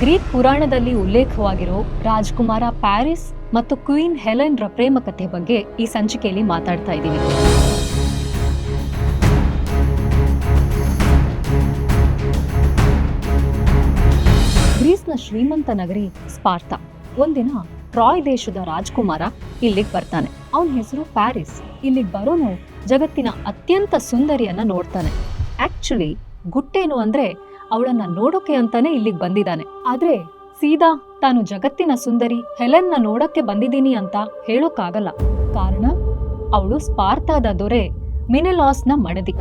Greek ಪುರಾಣದಲ್ಲಿ ಉಲ್ಲೇಖವಾಗಿರೋ ರಾಜ್ಕುಮಾರ ಪ್ಯಾರಿಸ್ ಮತ್ತು ಕ್ವೀನ್ ಹೆಲೆನ್ರ ಪ್ರೇಮ ಕಥೆ ಬಗ್ಗೆ ಈ ಸಂಚಿಕೆಯಲ್ಲಿ ಮಾತಾಡ್ತಾ ಇದ್ದೀವಿ ಗ್ರೀಸ್ನ ಶ್ರೀಮಂತ ನಗರಿ ಸ್ಪಾರ್ಥ ಒಂದಿನ ಟ್ರಾಯ್ ದೇಶದ ರಾಜ್ಕುಮಾರ ಇಲ್ಲಿಗೆ ಬರ್ತಾನೆ. ಅವನ ಹೆಸರು ಪ್ಯಾರಿಸ್. ಇಲ್ಲಿಗೆ ಬರೋನು ಜಗತ್ತಿನ ಅತ್ಯಂತ ಸುಂದರಿಯನ್ನ ನೋಡ್ತಾನೆ. ಆಕ್ಚುಲಿ ಗುಟ್ಟೇನು ಅಂದ್ರೆ ಅವಳನ್ನ ನೋಡೋಕೆ ಅಂತಾನೆ ಇಲ್ಲಿಗೆ ಬಂದಿದ್ದಾನೆ. ಆದ್ರೆ ಸೀದಾ ತಾನು ಜಗತ್ತಿನ ಸುಂದರಿ ಹೆಲೆನ್ನ ನೋಡಕ್ಕೆ ಬಂದಿದ್ದೀನಿ ಅಂತ ಹೇಳೋಕ್ಕಾಗಲ್ಲ ಕಾರಣ ಅವಳು ಸ್ಪಾರ್ತಾದ ದೊರೆ ಮಿನೆಲಾಸ್ನ ಮಡದಿ.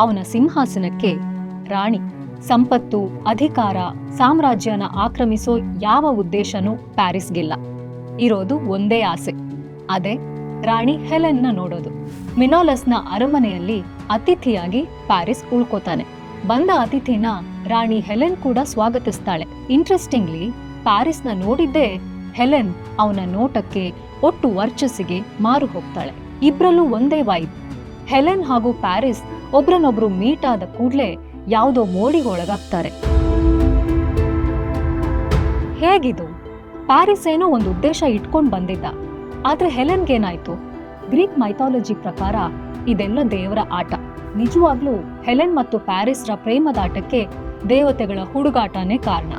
ಅವನ ಸಿಂಹಾಸನಕ್ಕೆ ರಾಣಿ, ಸಂಪತ್ತು, ಅಧಿಕಾರ, ಸಾಮ್ರಾಜ್ಯನ ಆಕ್ರಮಿಸೋ ಯಾವ ಉದ್ದೇಶನೂ ಪ್ಯಾರಿಸ್ಗಿಲ್ಲ. ಇರೋದು ಒಂದೇ ಆಸೆ. ಅದೇ ರಾಣಿ ಹೆಲೆನ್ನ ನೋಡೋದು. ಮಿನೋಲಸ್ನ ಅರಮನೆಯಲ್ಲಿ ಅತಿಥಿಯಾಗಿ ಪ್ಯಾರಿಸ್ ಉಳ್ಕೋತಾನೆ. ಬಂದ ಅತಿಥಿನ ರಾಣಿ ಹೆಲೆನ್ ಕೂಡ ಸ್ವಾಗತಿಸ್ತಾಳೆ. ಇಂಟ್ರೆಸ್ಟಿಂಗ್ಲಿ, ಪ್ಯಾರಿಸ್ನ ನೋಡಿದ್ದೇ ಹೆಲೆನ್ ಅವನ ನೋಟಕ್ಕೆ ಒಟ್ಟು ವರ್ಚಸ್ಸಿಗೆ ಮಾರು ಹೋಗ್ತಾಳೆ. ಇಬ್ರಲ್ಲೂ ಒಂದೇ ವೈಬ್ ಹೆಲೆನ್ ಹಾಗೂ ಪ್ಯಾರಿಸ್ ಒಬ್ರನ್ನೊಬ್ರು ಮೀಟ್ ಆದ ಕೂಡ್ಲೆ ಯಾವುದೋ ಮೋಡಿಗೆ ಒಳಗಾಗ್ತಾರೆ. ಹೇಗಿದು? ಪ್ಯಾರಿಸ್ ಏನೋ ಒಂದು ಉದ್ದೇಶ ಇಟ್ಕೊಂಡು ಬಂದಿದ್ದ. ಆದ್ರೆ ಹೆಲೆನ್ಗೇನಾಯ್ತು ಗ್ರೀಕ್ ಮೈಥಾಲಜಿ ಪ್ರಕಾರ ಇದೆಲ್ಲ ದೇವರ ಆಟ. ನಿಜವಾಗ್ಲೂ ಹೆಲೆನ್ ಮತ್ತು ಪ್ಯಾರಿಸ್ರ ಪ್ರೇಮದಾಟಕ್ಕೆ ದೇವತೆಗಳ ಹುಡುಗಾಟನೇ ಕಾರಣ.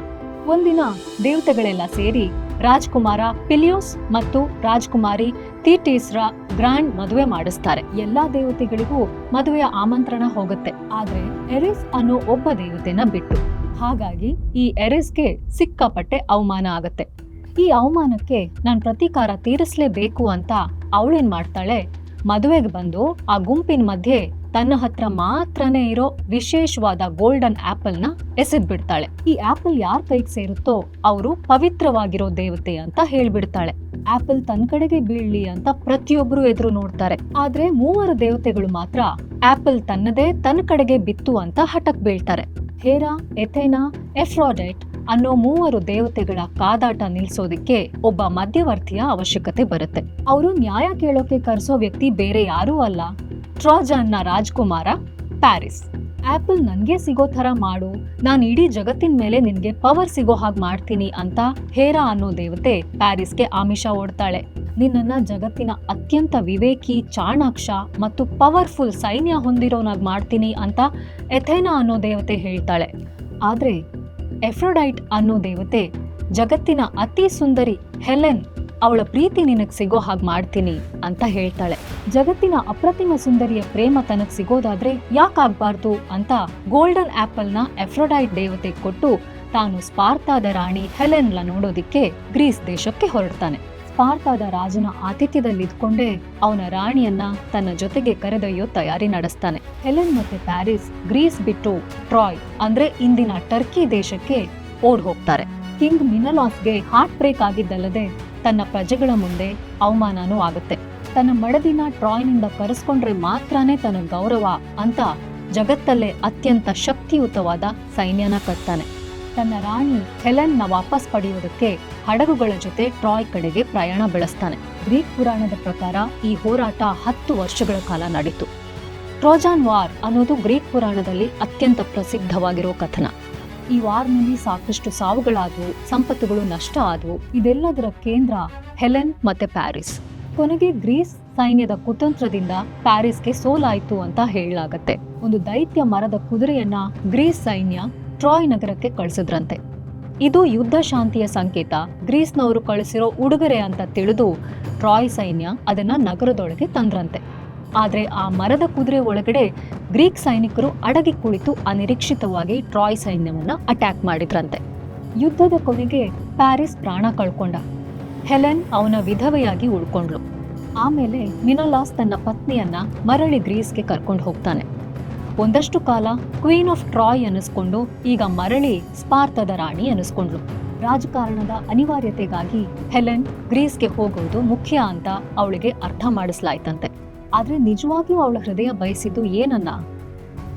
ಒಂದಿನ ದೇವತೆಗಳೆಲ್ಲ ಸೇರಿ ರಾಜ್ಕುಮಾರ ಪಿಲಿಯೋಸ್ ಮತ್ತು ರಾಜ್ಕುಮಾರಿ ತೀಟೀಸ್ರ ಗ್ರ್ಯಾಂಡ್ ಮದುವೆ ಮಾಡಿಸ್ತಾರೆ. ಎಲ್ಲಾ ದೇವತೆಗಳಿಗೂ ಮದುವೆಯ ಆಮಂತ್ರಣ ಹೋಗುತ್ತೆ. ಆದ್ರೆ ಎರಿಸ್ ಅನ್ನೋ ಒಬ್ಬ ದೇವತೆನ ಬಿಟ್ಟು. ಹಾಗಾಗಿ ಈ ಎರಿಸ್ಗೆ ಸಿಕ್ಕಾಪಟ್ಟೆ ಅವಮಾನ ಆಗತ್ತೆ. ಈ ಅವಮಾನಕ್ಕೆ ನಾನು ಪ್ರತೀಕಾರ ತೀರಿಸಲೇಬೇಕು ಅಂತ ಅವಳೇನ್ ಮಾಡ್ತಾಳೆ? ಮದುವೆಗೆ ಬಂದು ಆ ಗುಂಪಿನ ಮಧ್ಯೆ ತನ್ನ ಹತ್ರ ಮಾತ್ರನೇ ಇರೋ ವಿಶೇಷವಾದ ಗೋಲ್ಡನ್ ಆಪಲ್ನ ಎಸೆದ್ ಬಿಡ್ತಾಳೆ ಈ ಆಪಲ್ ಯಾರ ಕೈಗೆ ಸೇರುತ್ತೋ ಅವರು ಪವಿತ್ರವಾಗಿರೋ ದೇವತೆ ಅಂತ ಹೇಳ್ಬಿಡ್ತಾಳೆ. ಆಪಲ್ ತನ್ನ ಕಡೆಗೆ ಬೀಳ್ಲಿ ಅಂತ ಪ್ರತಿಯೊಬ್ರು ಎದುರು ನೋಡ್ತಾರೆ. ಆದ್ರೆ ಮೂವರು ದೇವತೆಗಳು ಮಾತ್ರ ಆಪಲ್ ತನ್ನದೇ ತನ್ನ ಕಡೆಗೆ ಬಿತ್ತು ಅಂತ ಹಠಕ್ ಬೀಳ್ತಾರೆ. ಹೇರಾ, ಎಥೆನಾ, ಎಫ್ರಾಡೈಟ್ ಅನ್ನೋ ಮೂವರು ದೇವತೆಗಳ ಕಾದಾಟ ನಿಲ್ಸೋದಿಕ್ಕೆ ಒಬ್ಬ ಮಧ್ಯವರ್ತಿಯ ಅವಶ್ಯಕತೆ ಬರುತ್ತೆ. ಅವರು ನ್ಯಾಯ ಕೇಳೋಕೆ ಕರೆಸೋ ವ್ಯಕ್ತಿ ಬೇರೆ ಯಾರೂ ಅಲ್ಲ. ಟ್ರಾಜನ್ನ ರಾಜ್ಕುಮಾರ, ಪ್ಯಾರಿಸ್. ಆಪಲ್ ನನ್ಗೆ ಸಿಗೋ ಥರ ಮಾಡು. ನಾನು ಇಡೀ ಜಗತ್ತಿನ ಮೇಲೆ ನಿನಗೆ ಪವರ್ ಸಿಗೋ ಹಾಗೆ ಮಾಡ್ತೀನಿ ಅಂತ ಹೇರಾ ಅನ್ನೋ ದೇವತೆ ಪ್ಯಾರಿಸ್ಗೆ ಆಮಿಷ ಓಡ್ತಾಳೆ ನಿನ್ನ ಜಗತ್ತಿನ ಅತ್ಯಂತ ವಿವೇಕಿ, ಚಾಣಾಕ್ಷ ಮತ್ತು ಪವರ್ಫುಲ್ ಸೈನ್ಯ ಹೊಂದಿರೋನಾಗ್ ಮಾಡ್ತೀನಿ ಅಂತ ಎಥೆನಾ ಅನ್ನೋ ದೇವತೆ ಹೇಳ್ತಾಳೆ. ಆದ್ರೆ ಎಫ್ರೋಡೈಟ್ ಅನ್ನೋ ದೇವತೆ ಜಗತ್ತಿನ ಅತಿ ಸುಂದರಿ ಹೆಲೆನ್ ಅವಳ ಪ್ರೀತಿ ನಿನಗ್ ಸಿಗೋ ಹಾಗೆ ಮಾಡ್ತೀನಿ ಅಂತ ಹೇಳ್ತಾಳೆ. ಜಗತ್ತಿನ ಅಪ್ರತಿಮ ಸುಂದರಿಯ ಪ್ರೇಮ ತನಗ್ ಸಿಗೋದಾದ್ರೆ ಯಾಕಾಗ್ಬಾರ್ದು ಅಂತ ಗೋಲ್ಡನ್ ಆಪಲ್ನ ಎಫ್ರೋಡೈಟ್ ದೇವತೆ ಕೊಟ್ಟು ತಾನು ಸ್ಪಾರ್ತಾದ ರಾಣಿ ಹೆಲೆನ್ಲ ನೋಡೋದಿಕ್ಕೆ ಗ್ರೀಸ್ ದೇಶಕ್ಕೆ ಹೊರಡ್ತಾನೆ. ಸ್ಪಾರ್ತಾದ ರಾಜನ ಆತಿಥ್ಯದಲ್ಲಿದ್ದುಕೊಂಡೇ ಅವನ ರಾಣಿಯನ್ನ ತನ್ನ ಜೊತೆಗೆ ಕರೆದೊಯ್ಯೋ ತಯಾರಿ ನಡೆಸ್ತಾನೆ. ಹೆಲೆನ್ ಮತ್ತೆ ಪ್ಯಾರಿಸ್, ಗ್ರೀಸ್ ಬಿಟ್ಟು ಟ್ರಾಯ್, ಅಂದ್ರೆ ಇಂದಿನ ಟರ್ಕಿ ದೇಶಕ್ಕೆ ಓಡ್ ಹೋಗ್ತಾರೆ ಕಿಂಗ್ ಮಿನಲಾಸ್ಗೆ ಹಾರ್ಟ್ ಬ್ರೇಕ್ ಆಗಿದ್ದಲ್ಲದೆ ತನ್ನ ಪ್ರಜೆಗಳ ಮುಂದೆ ಅವಮಾನನೂ ಆಗುತ್ತೆ. ತನ್ನ ಮಡದಿನ ಟ್ರಾಯ್ನಿಂದ ಕರೆಸ್ಕೊಂಡ್ರೆ ಮಾತ್ರನೇ ತನ್ನ ಗೌರವ ಅಂತ ಜಗತ್ತಲ್ಲೇ ಅತ್ಯಂತ ಶಕ್ತಿಯುತವಾದ ಸೈನ್ಯನ ಕಟ್ತಾನೆ ತನ್ನ ರಾಣಿ ಹೆಲೆನ್ನ ವಾಪಸ್ ಪಡೆಯುವುದಕ್ಕೆ ಹಡಗುಗಳ ಜೊತೆ ಟ್ರಾಯ್ ಕಡೆಗೆ ಪ್ರಯಾಣ ಬೆಳೆಸ್ತಾನೆ. ಗ್ರೀಕ್ ಪುರಾಣದ ಪ್ರಕಾರ ಈ ಹೋರಾಟ ಹತ್ತು ವರ್ಷಗಳ ಕಾಲ ನಡೀತು ಟ್ರೋಜಾನ್ ವಾರ್ ಅನ್ನೋದು ಗ್ರೀಕ್ ಪುರಾಣದಲ್ಲಿ ಅತ್ಯಂತ ಪ್ರಸಿದ್ಧವಾಗಿರೋ ಕಥನ. ಈ ವಾರ್ನಲ್ಲಿ ಸಾಕಷ್ಟು ಸಾವುಗಳಾದವು, ಸಂಪತ್ತುಗಳು ನಷ್ಟ ಆದವು. ಇದೆಲ್ಲದರ ಕೇಂದ್ರ ಹೆಲೆನ್ ಮತ್ತೆ ಪ್ಯಾರಿಸ್. ಕೊನೆಗೆ ಗ್ರೀಸ್ ಸೈನ್ಯದ ಕುತಂತ್ರದಿಂದ ಪ್ಯಾರಿಸ್ಗೆ ಸೋಲಾಯಿತು ಅಂತ ಹೇಳಲಾಗತ್ತೆ. ಒಂದು ದೈತ್ಯ ಮರದ ಕುದುರೆಯನ್ನ ಗ್ರೀಸ್ ಸೈನ್ಯ ಟ್ರಾಯ್ ನಗರಕ್ಕೆ ಕಳಿಸಿದ್ರಂತೆ. ಇದು ಯುದ್ಧ ಶಾಂತಿಯ ಸಂಕೇತ, ಗ್ರೀಸ್ನವರು ಕಳಿಸಿರೋ ಉಡುಗೊರೆ ಅಂತ ತಿಳಿದು ಟ್ರಾಯ್ ಸೈನ್ಯ ಅದನ್ನ ನಗರದೊಳಗೆ ತಂದ್ರಂತೆ. ಆದರೆ ಆ ಮರದ ಕುದುರೆ ಒಳಗಡೆ ಗ್ರೀಕ್ ಸೈನಿಕರು ಅಡಗಿ ಕುಳಿತು ಅನಿರೀಕ್ಷಿತವಾಗಿ ಟ್ರಾಯ್ ಸೈನ್ಯವನ್ನು ಅಟ್ಯಾಕ್ ಮಾಡಿದ್ರಂತೆ. ಯುದ್ಧದ ಕೊನೆಗೆ ಪ್ಯಾರಿಸ್ ಪ್ರಾಣ ಕಳ್ಕೊಂಡ. ಹೆಲೆನ್ ಅವನ ವಿಧವೆಯಾಗಿ ಉಳ್ಕೊಂಡ್ಲು ಆಮೇಲೆ ಮಿನೋಲಾಸ್ ತನ್ನ ಪತ್ನಿಯನ್ನ ಮರಳಿ ಗ್ರೀಸ್ಗೆ ಕರ್ಕೊಂಡು ಹೋಗ್ತಾನೆ. ಒಂದಷ್ಟು ಕಾಲ ಕ್ವೀನ್ ಆಫ್ ಟ್ರಾಯ್ ಅನಿಸ್ಕೊಂಡು ಈಗ ಮರಳಿ ಸ್ಪಾರ್ಥದ ರಾಣಿ ಅನಿಸ್ಕೊಂಡ್ಲು ರಾಜಕಾರಣದ ಅನಿವಾರ್ಯತೆಗಾಗಿ ಹೆಲೆನ್ ಗ್ರೀಸ್ಗೆ ಹೋಗೋದು ಮುಖ್ಯ ಅಂತ ಅವಳಿಗೆ ಅರ್ಥ ಮಾಡಿಸ್ಲಾಯ್ತಂತೆ. ಆದ್ರೆ ನಿಜವಾಗಿಯೂ ಅವಳ ಹೃದಯ ಬಯಸಿದ್ದು ಏನನ್ನ?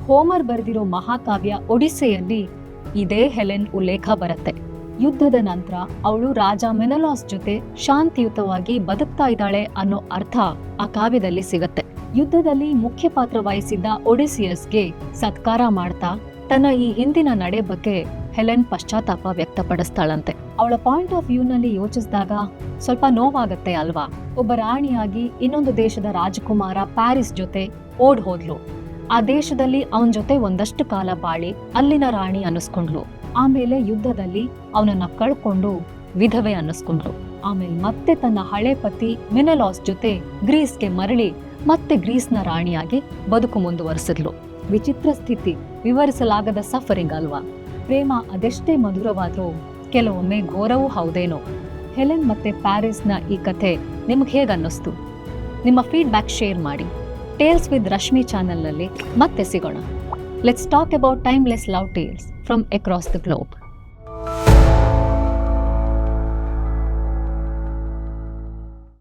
ಹೋಮರ್ ಬರೆದಿರೋ ಮಹಾಕಾವ್ಯ ಒಡಿಸ್ಸೆಯಲ್ಲಿ ಇದೇ ಹೆಲೆನ್ ಉಲ್ಲೇಖ ಬರುತ್ತೆ. ಯುದ್ಧದ ನಂತರ ಅವಳು ರಾಜ ಮೆನಲಾಸ್ ಜೊತೆ ಶಾಂತಿಯುತವಾಗಿ ಬದುಕ್ತಾ ಇದ್ದಾಳೆ ಅನ್ನೋ ಅರ್ಥ ಆ ಕಾವ್ಯದಲ್ಲಿ ಸಿಗತ್ತೆ. ಯುದ್ಧದಲ್ಲಿ ಮುಖ್ಯ ಪಾತ್ರ ವಹಿಸಿದ್ದ ಒಡಿಸಿಯಸ್ಗೆ ಸತ್ಕಾರ ಮಾಡ್ತಾ ತನ್ನ ಈ ಹಿಂದಿನ ನಡೆ ಬಗ್ಗೆ ಹೆಲೆನ್ ಪಶ್ಚಾತ್ತಾಪ ವ್ಯಕ್ತಪಡಿಸ್ತಾಳಂತೆ. ಅವಳ ಪಾಯಿಂಟ್ ಆಫ್ ವ್ಯೂನಲ್ಲಿ ಯೋಚಿಸಿದಾಗ ಸ್ವಲ್ಪ ನೋವಾಗತ್ತೆ ಅಲ್ವಾ? ಒಬ್ಬ ರಾಣಿಯಾಗಿ ಇನ್ನೊಂದು ದೇಶದ ರಾಜಕುಮಾರ ಪ್ಯಾರಿಸ್ ಜೊತೆ ಓಡ್ ಹೋದ್ಲು. ಆ ದೇಶದಲ್ಲಿ ಅವನ ಜೊತೆ ಒಂದಷ್ಟು ಕಾಲ ಬಾಳಿ ಅಲ್ಲಿನ ರಾಣಿ ಅನ್ನಿಸ್ಕೊಂಡ್ಲು ಆಮೇಲೆ ಯುದ್ಧದಲ್ಲಿ ಅವನನ್ನ ಕಳ್ಕೊಂಡು ವಿಧವೆ ಅನ್ನಿಸ್ಕೊಂಡ್ಲು ಆಮೇಲೆ ಮತ್ತೆ ತನ್ನ ಹಳೆ ಪತಿ ಮಿನೆಲಾಸ್ ಜೊತೆ ಗ್ರೀಸ್ಗೆ ಮರಳಿ ಮತ್ತೆ ಗ್ರೀಸ್ನ ರಾಣಿಯಾಗಿ ಬದುಕು ಮುಂದುವರೆಸಿದ್ಲು. ವಿಚಿತ್ರ ಸ್ಥಿತಿ, ವಿವರಿಸಲಾಗದ ಸಫರಿಂಗ್ ಅಲ್ವಾ? ಪ್ರೇಮ ಅದೆಷ್ಟೇ ಮಧುರವಾದರೂ ಕೆಲವೊಮ್ಮೆ ಘೋರವೂ ಹೌದೇನೋ? ಹೆಲೆನ್ ಮತ್ತೆ ಪ್ಯಾರಿಸ್ನ ಈ ಕಥೆ ನಿಮಗೆ ಹೇಗೆ ಅನ್ನಿಸ್ತು ನಿಮ್ಮ ಫೀಡ್ಬ್ಯಾಕ್ ಶೇರ್ ಮಾಡಿ. ಟೇಲ್ಸ್ ವಿತ್ ರಶ್ಮಿ ಚಾನೆಲ್ನಲ್ಲಿ ಮತ್ತೆ ಸಿಗೋಣ. Let's talk about timeless love tales from across the globe